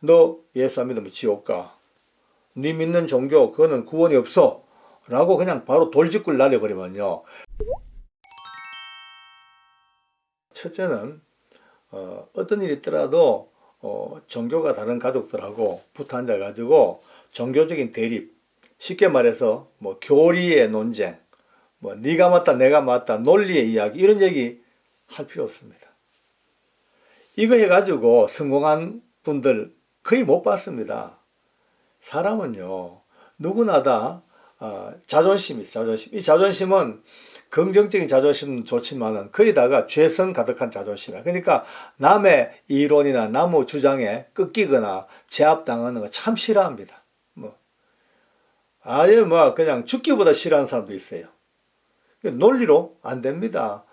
너 예수 안 믿으면 지옥 가. 네 믿는 종교 그거는 구원이 없어. 라고 그냥 바로 돌직구를 날려버리면요. 첫째는 어, 어떤 일이 있더라도 어, 종교가 다른 가족들하고 붙어 앉아가지고 종교적인 대립, 쉽게 말해서 뭐 교리의 논쟁, 뭐 네가 맞다 내가 맞다 논리의 이야기 이런 얘기 할 필요 없습니다. 이거 해가지고 성공한 분들 거의 못 봤습니다. 사람은요 누구나 다 어, 자존심이 자존심. 이 자존심은 긍정적인 자존심은 좋지만은 거기다가 죄성 가득한 자존심이야. 그러니까 남의 이론이나 남의 주장에 꺾이거나 제압당하는 거 참 싫어합니다. 뭐 아예 뭐 그냥 죽기보다 싫어하는 사람도 있어요. 논리로 안 됩니다.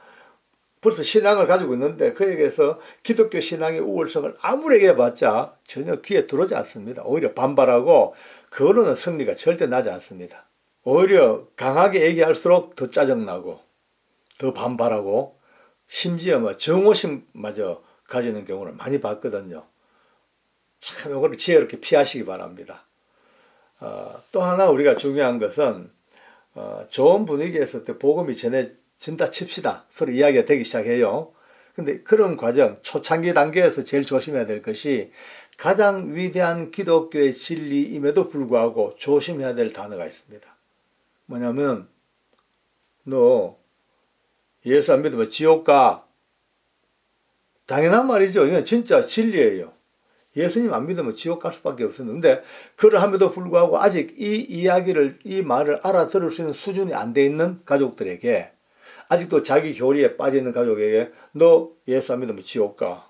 벌써 신앙을 가지고 있는데 그에게서 기독교 신앙의 우월성을 아무리 해봤자 전혀 귀에 들어오지 않습니다. 오히려 반발하고 그거로는 승리가 절대 나지 않습니다. 오히려 강하게 얘기할수록 더 짜증나고 더 반발하고 심지어 뭐 정오심마저 가지는 경우를 많이 봤거든요. 참 이거를 지혜롭게 피하시기 바랍니다. 어, 또 하나 우리가 중요한 것은 어, 좋은 분위기에서 때 복음이 전해 진다 칩시다. 서로 이야기가 되기 시작해요. 근데 그런 과정, 초창기 단계에서 제일 조심해야 될 것이 가장 위대한 기독교의 진리임에도 불구하고 조심해야 될 단어가 있습니다. 뭐냐면, 너 예수 안 믿으면 지옥 가. 당연한 말이죠. 이건 진짜 진리예요. 예수님 안 믿으면 지옥 갈 수밖에 없었는데 그러함에도 불구하고 아직 이 이야기를 이 말을 알아들을 수 있는 수준이 안 돼 있는 가족들에게 아직도 자기 교리에 빠져 있는 가족에게 너 예수 안 믿으면 지옥 가.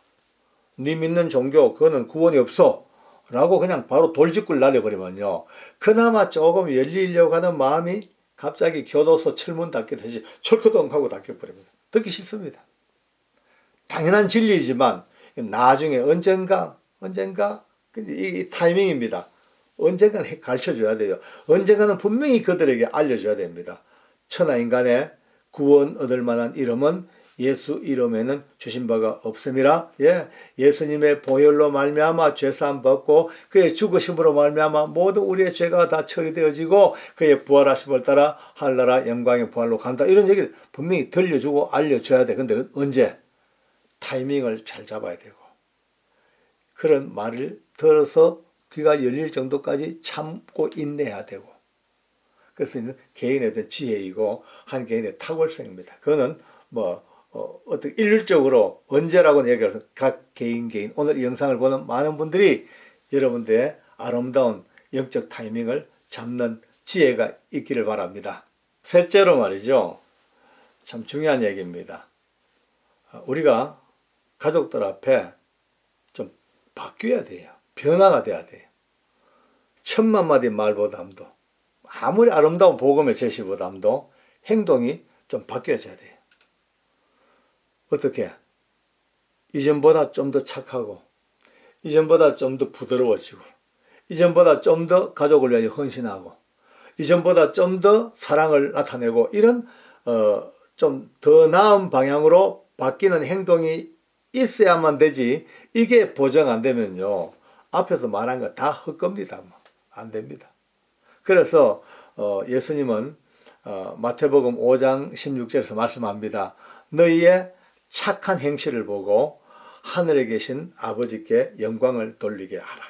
네 믿는 종교 그거는 구원이 없어. 라고 그냥 바로 돌직구를 날려버리면요. 그나마 조금 열리려고 하는 마음이 갑자기 교도소 철문 닫기듯이 철커덩하고 닫혀버립니다. 듣기 싫습니다. 당연한 진리이지만 나중에 언젠가 언젠가 이 타이밍입니다. 언젠가는 가르쳐 줘야 돼요. 언젠가는 분명히 그들에게 알려줘야 됩니다. 천하 인간의 구원 얻을 만한 이름은 예수 이름에는 주신 바가 없음이라. 예, 예수님의 보혈로 말미암아 죄 사함 받고 그의 죽으심으로 말미암아 모든 우리의 죄가 다 처리되어지고 그의 부활하심을 따라 하늘나라 영광의 부활로 간다. 이런 얘기 분명히 들려주고 알려줘야 돼. 근데 언제? 타이밍을 잘 잡아야 되고. 그런 말을 들어서 귀가 열릴 정도까지 참고 인내해야 되고. 그래서 개인의 어떤 지혜이고 한 개인의 탁월성입니다. 그거는 뭐 어, 어떻게 일률적으로 언제라고는 얘기해서 각 개인 개인 오늘 이 영상을 보는 많은 분들이 여러분들의 아름다운 영적 타이밍을 잡는 지혜가 있기를 바랍니다. 셋째로 말이죠. 참 중요한 얘기입니다. 어, 우리가 가족들 앞에 좀 바뀌어야 돼요. 변화가 돼야 돼요. 천만 마디 말보담도 아무리 아름다운 복음의 제시보담도 행동이 좀 바뀌어져야 돼요. 어떻게? 이전보다 좀 더 착하고, 이전보다 좀 더 부드러워지고, 이전보다 좀 더 가족을 위하여 헌신하고, 이전보다 좀 더 사랑을 나타내고, 이런, 어, 좀 더 나은 방향으로 바뀌는 행동이 있어야만 되지, 이게 보정 안 되면요, 앞에서 말한 거 다 헛겁니다. 뭐. 안 됩니다. 그래서, 어, 예수님은, 어, 마태복음 5장 16절에서 말씀합니다. 너희의 착한 행실을 보고 하늘에 계신 아버지께 영광을 돌리게 하라.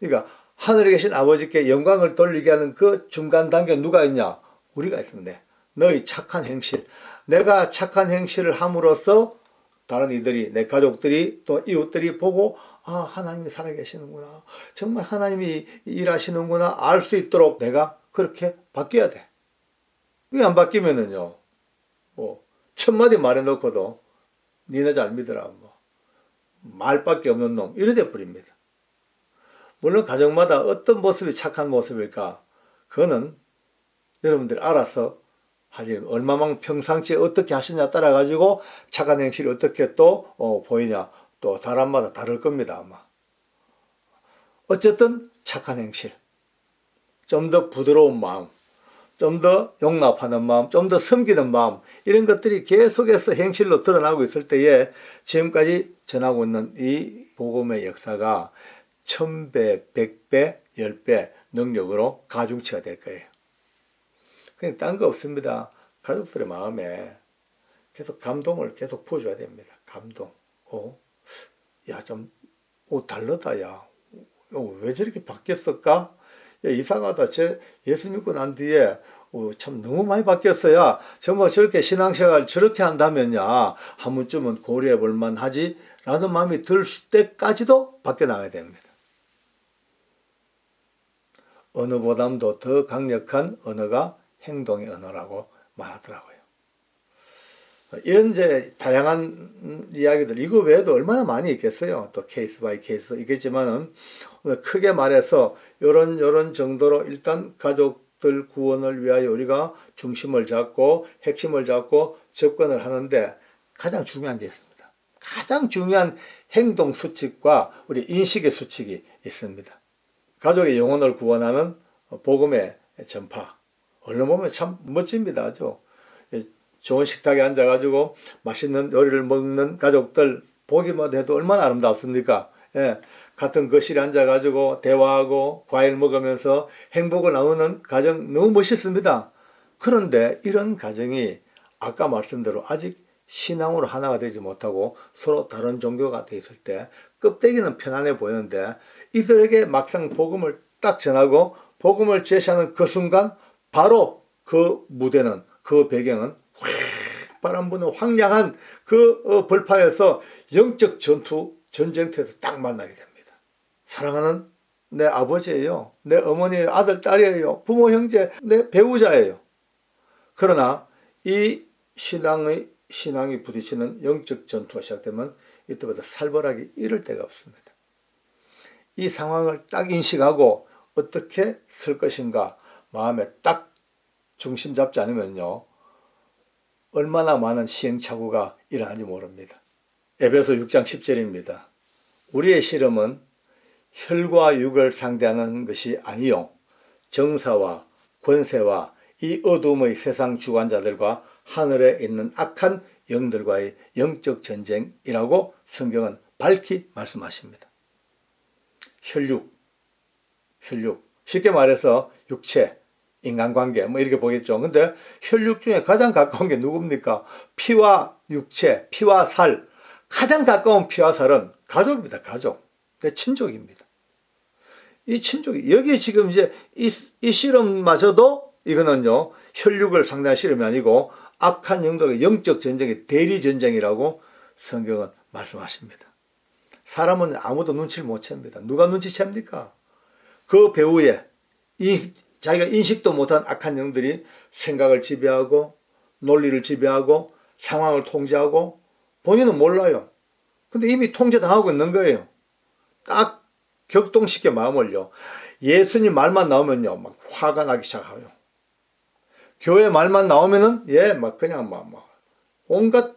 그러니까 하늘에 계신 아버지께 영광을 돌리게 하는 그 중간 단계 누가 있냐? 우리가 있습니다. 너희 착한 행실. 내가 착한 행실을 함으로써 다른 이들이 내 가족들이 또 이웃들이 보고 아 하나님이 살아계시는구나. 정말 하나님이 일하시는구나 알 수 있도록 내가 그렇게 바뀌어야 돼. 이게 안 바뀌면은요. 뭐 천마디 말해놓고도 니네 잘 믿으라 뭐 말밖에 없는 놈 이래 돼 버립니다. 물론 가정마다 어떤 모습이 착한 모습일까 그거는 여러분들이 알아서 하지 얼마만 평상시에 어떻게 하시냐 따라 가지고 착한 행실이 어떻게 또 어, 보이냐 또 사람마다 다를 겁니다 아마 어쨌든 착한 행실 좀 더 부드러운 마음 좀 더 용납하는 마음, 좀 더 섬기는 마음, 이런 것들이 계속해서 행실로 드러나고 있을 때에 지금까지 전하고 있는 이 복음의 역사가 천배, 백배, 열배 능력으로 가중치가 될 거예요. 그냥 딴 거 없습니다. 가족들의 마음에 계속 감동을 계속 부어줘야 됩니다. 감동. 어, 야, 좀, 어, 다르다, 야. 어, 왜 저렇게 바뀌었을까? 야, 이상하다. 제 예수 믿고 난 뒤에 어, 참 너무 많이 바뀌었어야 정말 저렇게 신앙생활 저렇게 한다면야 한 번쯤은 고려해 볼 만하지 라는 마음이 들 때까지도 바뀌어 나가야 됩니다. 언어보담도 더 강력한 언어가 행동의 언어라고 말하더라고요. 이런 이제 다양한 이야기들 이거 외에도 얼마나 많이 있겠어요. 또 케이스 바이 케이스 있겠지만은 크게 말해서 요런 요런 정도로 일단 가족들 구원을 위하여 우리가 중심을 잡고 핵심을 잡고 접근을 하는데 가장 중요한 게 있습니다. 가장 중요한 행동 수칙과 우리 인식의 수칙이 있습니다. 가족의 영혼을 구원하는 복음의 전파. 얼른 보면 참 멋집니다. 아주. 좋은 식탁에 앉아가지고 맛있는 요리를 먹는 가족들 보기만 해도 얼마나 아름답습니까? 예, 같은 거실에 앉아가지고 대화하고 과일 먹으면서 행복을 나누는 가정 너무 멋있습니다. 그런데 이런 가정이 아까 말씀대로 아직 신앙으로 하나가 되지 못하고 서로 다른 종교가 돼 있을 때 껍데기는 편안해 보이는데 이들에게 막상 복음을 딱 전하고 복음을 제시하는 그 순간 바로 그 무대는 그 배경은 확 바람 부는 황량한 그 어, 벌판에서 영적 전투 전쟁터에서 딱 만나게 됩니다. 사랑하는 내 아버지예요. 내 어머니 아들 딸이에요. 부모 형제 내 배우자예요. 그러나 이 신앙의 신앙이 부딪히는 영적 전투가 시작되면 이때보다 살벌하게 이를 데가 없습니다. 이 상황을 딱 인식하고 어떻게 쓸 것인가 마음에 딱 중심 잡지 않으면요. 얼마나 많은 시행착오가 일어나는지 모릅니다. 에베소 6장 10절입니다. 우리의 실험은 혈과 육을 상대하는 것이 아니요 정사와 권세와 이 어둠의 세상 주관자들과 하늘에 있는 악한 영들과의 영적 전쟁이라고 성경은 밝히 말씀하십니다. 혈육, 혈육. 쉽게 말해서 육체, 인간관계 뭐 이렇게 보겠죠. 근데 혈육 중에 가장 가까운 게 누굽니까? 피와 육체, 피와 살. 가장 가까운 피와 살은 가족입니다. 가족. 친족입니다. 이 친족이 여기 지금 이제 이, 이 실험마저도 이거는요 혈육을 상대한 실험이 아니고 악한 영적의 영적 전쟁의 대리 전쟁이라고 성경은 말씀하십니다. 사람은 아무도 눈치를 못 챕니다. 누가 눈치 챕니까? 그 배후에 이 자기가 인식도 못한 악한 영들이 생각을 지배하고 논리를 지배하고 상황을 통제하고 본인은 몰라요. 근데 이미 통제당하고 있는 거예요. 딱 격동시켜 마음을요. 예수님 말만 나오면요. 막 화가 나기 시작해요. 교회 말만 나오면은 예, 막 그냥 막, 막 온갖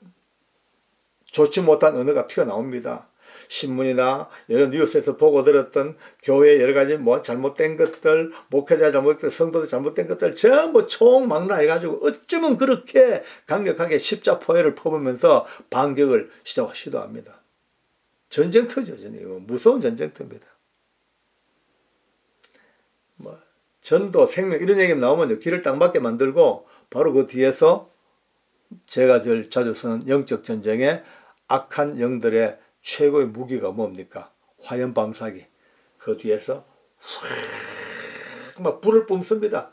좋지 못한 언어가 튀어나옵니다. 신문이나 여러 뉴스에서 보고 들었던 교회 여러 가지 뭐 잘못된 것들, 목회자 잘못된 성도들 잘못된 것들 전부 총망라 해가지고 어쩌면 그렇게 강력하게 십자포해를 퍼부면서 반격을 시도, 시도합니다. 전쟁터죠, 전쟁. 무서운 전쟁터입니다. 뭐 전도, 생명 이런 얘기 나오면 길을 딱 맞게 만들고 바로 그 뒤에서 제가 늘 자주 쓰는 영적 전쟁에 악한 영들의 최고의 무기가 뭡니까? 화염 방사기. 그 뒤에서 막 불을 뿜습니다.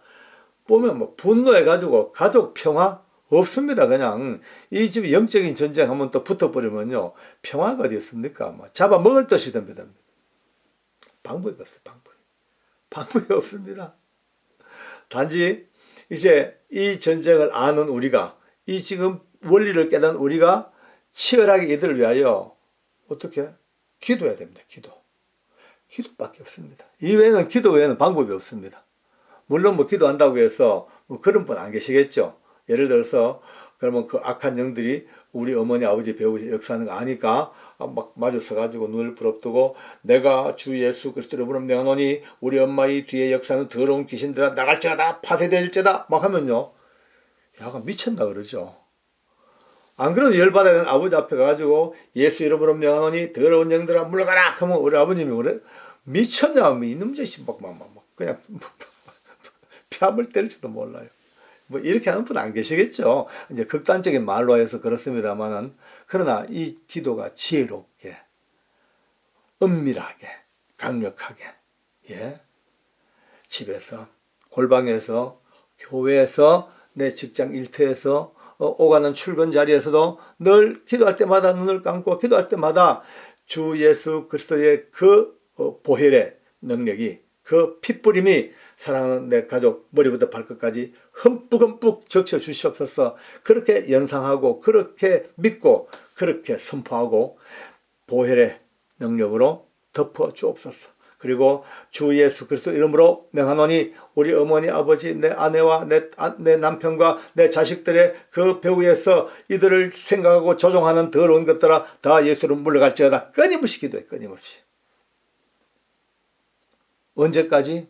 보면 뭐 분노해가지고 가족 평화 없습니다. 그냥 이집 영적인 전쟁 한번 또 붙어버리면요 평화가 어디 있습니까? 뭐 잡아 먹을 듯이 됩니다. 방법이 없어요. 방법. 방법이 없습니다. 단지 이제 이 전쟁을 아는 우리가 이 지금 원리를 깨닫는 우리가 치열하게 이들을 위하여 어떻게 기도해야 됩니다. 기도. 기도밖에 없습니다. 이외에는 기도 외에는 방법이 없습니다. 물론 뭐 기도한다고 해서 뭐 그런 분 안 계시겠죠. 예를 들어서 그러면 그 악한 영들이 우리 어머니 아버지 배우 역사하는 거 아니까 막 마주 서 가지고 눈을 부릅뜨고 내가 주 예수 그리스도를 부름 명하노니 우리 엄마의 뒤에 역사는 더러운 귀신들아 나갈지어다 파쇄될지다 막 하면요 야가 미쳤나 그러죠 안 그래도 열받아야 되는 아버지 앞에 가가지고 예수 이름으로 명하노니 더러운 영들아 물러가라 하면 우리 아버님이 그래 미쳤냐 뭐 이놈 자식 막, 막, 막, 막 그냥 뺨을 때릴지도 몰라요. 뭐 이렇게 하는 분 안 계시겠죠. 이제 극단적인 말로 해서 그렇습니다만은 그러나 이 기도가 지혜롭게 은밀하게 강력하게 예 집에서 골방에서 교회에서 내 직장 일터에서 어, 오가는 출근 자리에서도 늘 기도할 때마다 눈을 감고 기도할 때마다 주 예수 그리스도의 그 어, 보혈의 능력이 그 핏뿌림이 사랑하는 내 가족 머리부터 발끝까지 흠뻑흠뻑 적셔 주시옵소서 그렇게 연상하고 그렇게 믿고 그렇게 선포하고 보혈의 능력으로 덮어 주옵소서. 그리고 주 예수 그리스도 이름으로 명하노니 우리 어머니 아버지 내 아내와 내, 아, 내 남편과 내 자식들의 그 배후에서 이들을 생각하고 조종하는 더러운 것들아 다 예수로 물러갈지어다 끊임없이 기도해 끊임없이 언제까지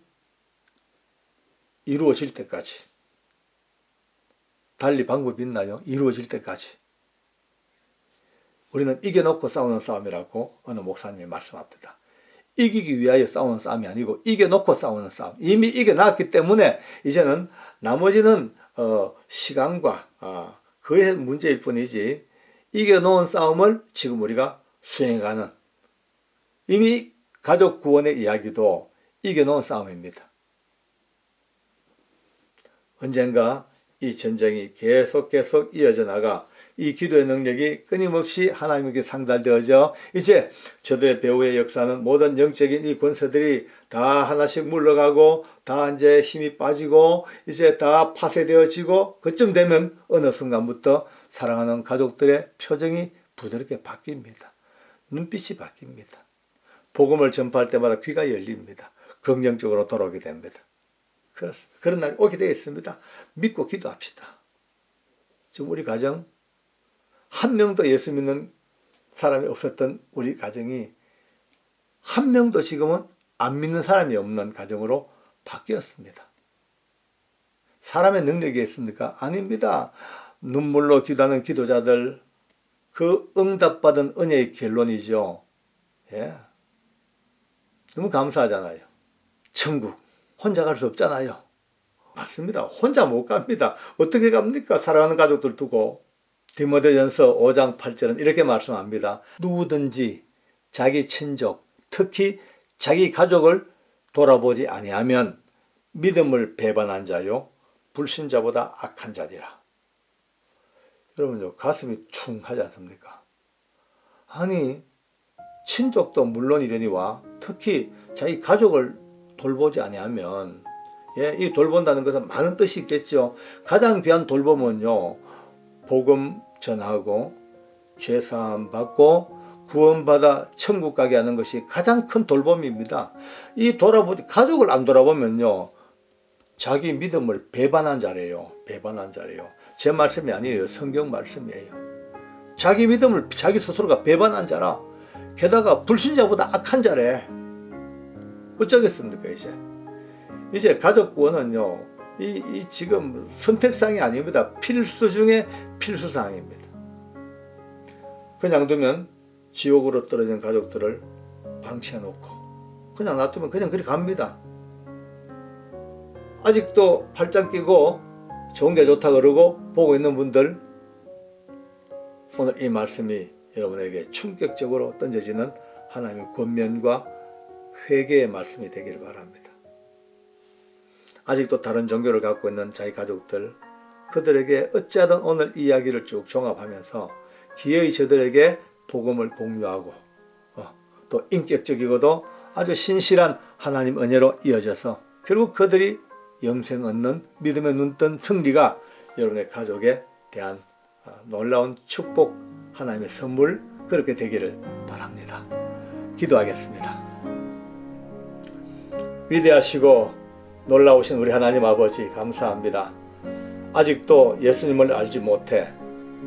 이루어질 때까지 달리 방법이 있나요? 이루어질 때까지 우리는 이겨놓고 싸우는 싸움이라고 어느 목사님이 말씀합니다. 이기기 위하여 싸우는 싸움이 아니고 이겨놓고 싸우는 싸움. 이미 이겨놨기 때문에 이제는 나머지는 어, 시간과 어, 그의 문제일 뿐이지 이겨놓은 싸움을 지금 우리가 수행하는 이미 가족 구원의 이야기도 이겨놓은 싸움입니다. 언젠가 이 전쟁이 계속 계속 이어져 나가 이 기도의 능력이 끊임없이 하나님에게 상달되어져 이제 저들의 배후의 역사는 모든 영적인 이 권세들이 다 하나씩 물러가고 다 이제 힘이 빠지고 이제 다 파쇄되어지고 그쯤 되면 어느 순간부터 사랑하는 가족들의 표정이 부드럽게 바뀝니다. 눈빛이 바뀝니다. 복음을 전파할 때마다 귀가 열립니다. 긍정적으로 돌아오게 됩니다. 그렇습니다. 그런 날이 오게 되어 있습니다. 믿고 기도합시다. 지금 우리 가정 한 명도 예수 믿는 사람이 없었던 우리 가정이 한 명도 지금은 안 믿는 사람이 없는 가정으로 바뀌었습니다. 사람의 능력이 있습니까? 아닙니다. 눈물로 기도하는 기도자들, 그 응답받은 은혜의 결론이죠. 예. 너무 감사하잖아요. 천국. 혼자 갈 수 없잖아요. 맞습니다. 혼자 못 갑니다. 어떻게 갑니까? 사랑하는 가족들 두고. 디모데전서 5장 8절은 이렇게 말씀합니다. 누구든지 자기 친족, 특히 자기 가족을 돌아보지 아니하면 믿음을 배반한 자요 불신자보다 악한 자니라. 여러분 요 가슴이 충 하지 않습니까? 아니 친족도 물론 이러니와 특히 자기 가족을 돌보지 아니하면 예, 이 돌본다는 것은 많은 뜻이 있겠죠. 가장 귀한 돌봄은요. 복음 전하고 죄사함 받고 구원받아 천국 가게 하는 것이 가장 큰 돌봄입니다. 이 돌아보지 가족을 안 돌아보면요. 자기 믿음을 배반한 자래요. 배반한 자래요. 제 말씀이 아니에요. 성경 말씀이에요. 자기 믿음을 자기 스스로가 배반한 자라. 게다가 불신자보다 악한 자래. 어쩌겠습니까, 이제? 이제 가족 구원은요, 이, 이 지금 선택사항이 아닙니다. 필수 중에 필수사항입니다. 그냥 두면 지옥으로 떨어진 가족들을 방치해 놓고, 그냥 놔두면 그냥 그리 갑니다. 아직도 팔짱 끼고 좋은 게 좋다 그러고 보고 있는 분들, 오늘 이 말씀이 여러분에게 충격적으로 던져지는 하나님의 권면과 회개의 말씀이 되기를 바랍니다. 아직도 다른 종교를 갖고 있는 자기 가족들, 그들에게 어찌하든 오늘 이야기를 쭉 종합하면서 기회의 저들에게 복음을 공유하고 어, 또 인격적이고도 아주 신실한 하나님 은혜로 이어져서 결국 그들이 영생 얻는 믿음의 눈뜬 승리가 여러분의 가족에 대한 어, 놀라운 축복 하나님의 선물 그렇게 되기를 바랍니다. 기도하겠습니다. 위대하시고 놀라우신 우리 하나님 아버지 감사합니다. 아직도 예수님을 알지 못해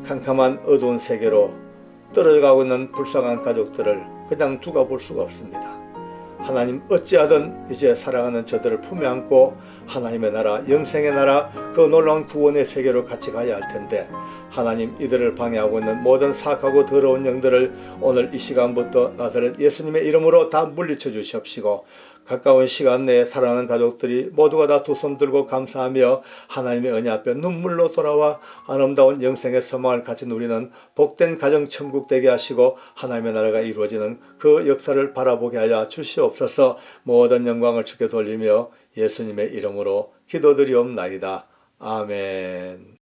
캄캄한 어두운 세계로 떨어져가고 있는 불쌍한 가족들을 그냥 두고 볼 수가 없습니다. 하나님 어찌하든 이제 사랑하는 저들을 품에 안고 하나님의 나라 영생의 나라 그 놀라운 구원의 세계로 같이 가야 할 텐데 하나님 이들을 방해하고 있는 모든 사악하고 더러운 영들을 오늘 이 시간부터 나사렛 예수님의 이름으로 다 물리쳐 주시옵시고 가까운 시간 내에 사랑하는 가족들이 모두가 다 두 손 들고 감사하며 하나님의 은혜 앞에 눈물로 돌아와 아름다운 영생의 소망을 같이 누리는 복된 가정 천국 되게 하시고 하나님의 나라가 이루어지는 그 역사를 바라보게 하여 주시옵소서 모든 영광을 주께 돌리며 예수님의 이름으로 기도드리옵나이다. 아멘.